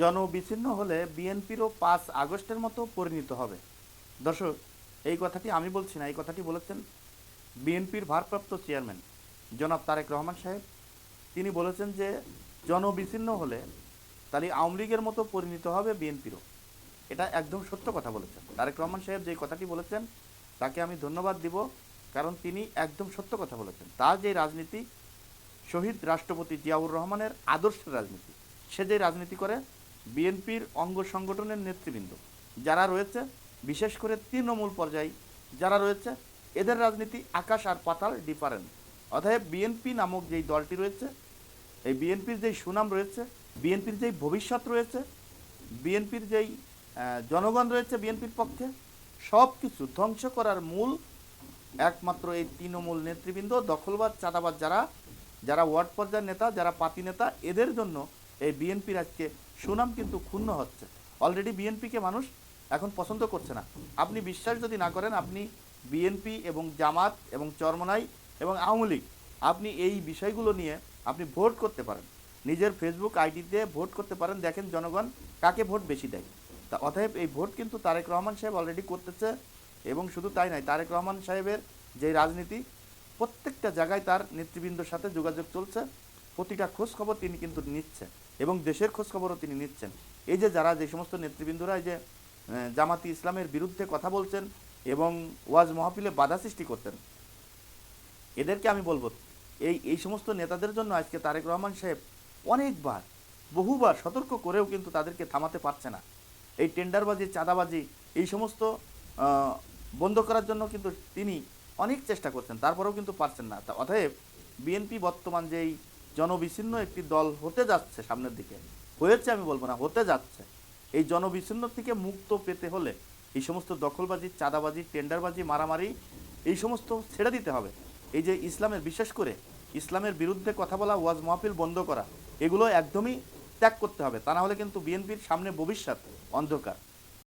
জনবিচ্ছিন্ন হলে বিএনপিরও পাঁচ আগস্টের মতো পরিণত হবে। দর্শক, এই কথাটি আমি বলছি না, এই কথাটি বলেছেন বিএনপির ভারপ্রাপ্ত চেয়ারম্যান, জনাব তারেক রহমান সাহেব। তিনি বলেছেন যে, জনবিচ্ছিন্ন হলে তাহলে আওয়ামী লীগের মতো পরিণত হবে বিএনপিরও। এটা একদম সত্য কথা বলেছেন। তারেক রহমান সাহেব যে কথাটি বলেছেন, তাকে আমি ধন্যবাদ দিব, কারণ তিনি একদম সত্য কথা বলেছেন। তার যে রাজনীতি, শহীদ রাষ্ট্রপতি জিয়াউর রহমানের আদর্শ রাজনীতি, সে যে রাজনীতি করে বিএনপির অঙ্গ সংগঠনের নেতৃবৃন্দ। যারা রয়েছে, বিশেষ করে তৃণমূল পর্যায়ে যারা রয়েছে, এদের রাজনীতি আকাশ আর পাতাল ডিফারেন্ট অতএব বিএনপি নামক যেই দলটি রয়েছে, এই বিএনপির যেই সুনাম রয়েছে, বিএনপির যেই ভবিষ্যৎ রয়েছে, বিএনপির যেই জনগণ রয়েছে বিএনপির পক্ষে সব কিছু ধ্বংস করার মূল একমাত্র এই তৃণমূল নেতৃবৃন্দ দখলবাদ চাঁদাবাদ যারা যারা ওয়ার্ড পর্যায়ের নেতা, যারা পাতি নেতা, এদের জন্য এই বিএনপির আজকে সুনাম কিন্তু ক্ষুণ্ণ হচ্ছে। অলরেডি বিএনপিকে মানুষ এখন পছন্দ করছে না। আপনি বিশ্বাস যদি না করেন, আপনি বিএনপি এবং জামাত এবং চরমনাই এবং আওয়ামী লীগ, আপনি এই বিষয়গুলো নিয়ে আপনি ভোট করতে পারেন। নিজের ফেসবুক আইডিতে ভোট করতে পারেন। দেখেন জনগণ কাকে ভোট বেশি দেয়। তা অতএব এই ভোট কিন্তু তারেক রহমান সাহেব অলরেডি করতেছে এবং শুধু তাই নয়, তারেক রহমান সাহেবের যে রাজনীতি, প্রত্যেকটা জায়গায় তার নেতৃবৃন্দর সাথে যোগাযোগ চলছে। প্রতিটা খোঁজ খবর তিনি কিন্তু নিচ্ছেন। এবং দেশের খোঁজখবরও তিনি নিচ্ছেন। এই যে যারা যে সমস্ত নেতৃবৃন্দরা যে জামাতি ইসলামের বিরুদ্ধে কথা বলছেন এবং ওয়াজ মহাফিলে বাধা সৃষ্টি করতেন, এদেরকে আমি বলব, এই এই সমস্ত নেতাদের জন্য আজকে তারেক রহমান সাহেব অনেকবার, বহুবার সতর্ক করেও কিন্তু তাদেরকে থামাতে পারছে না। এই টেন্ডারবাজি, চাঁদাবাজি, এই সমস্ত বন্ধ করার জন্য কিন্তু তিনি অনেক চেষ্টা করছেন, তারপরেও কিন্তু পারছেন না। অতএব বিএনপি বর্তমান যেই জনবিচ্ছিন্ন একটি দল হতে যাচ্ছে সামনের দিকে। হয়েছে আমি বলব না, হতে যাচ্ছে। এই জনবিচ্ছিন্ন থেকে মুক্ত পেতে হলে এই সমস্ত দখলবাজি, চাঁদাবাজি, টেন্ডারবাজি, মারামারি, এই সমস্ত ছেড়ে দিতে হবে। এই যে ইসলামের, বিশেষ করে ইসলামের বিরুদ্ধে কথা বলা, ওয়াজ মাহফিল বন্ধ করা, এগুলো একদমই ত্যাগ করতে হবে। তা না হলে কিন্তু বিএনপির সামনে ভবিষ্যৎ অন্ধকার।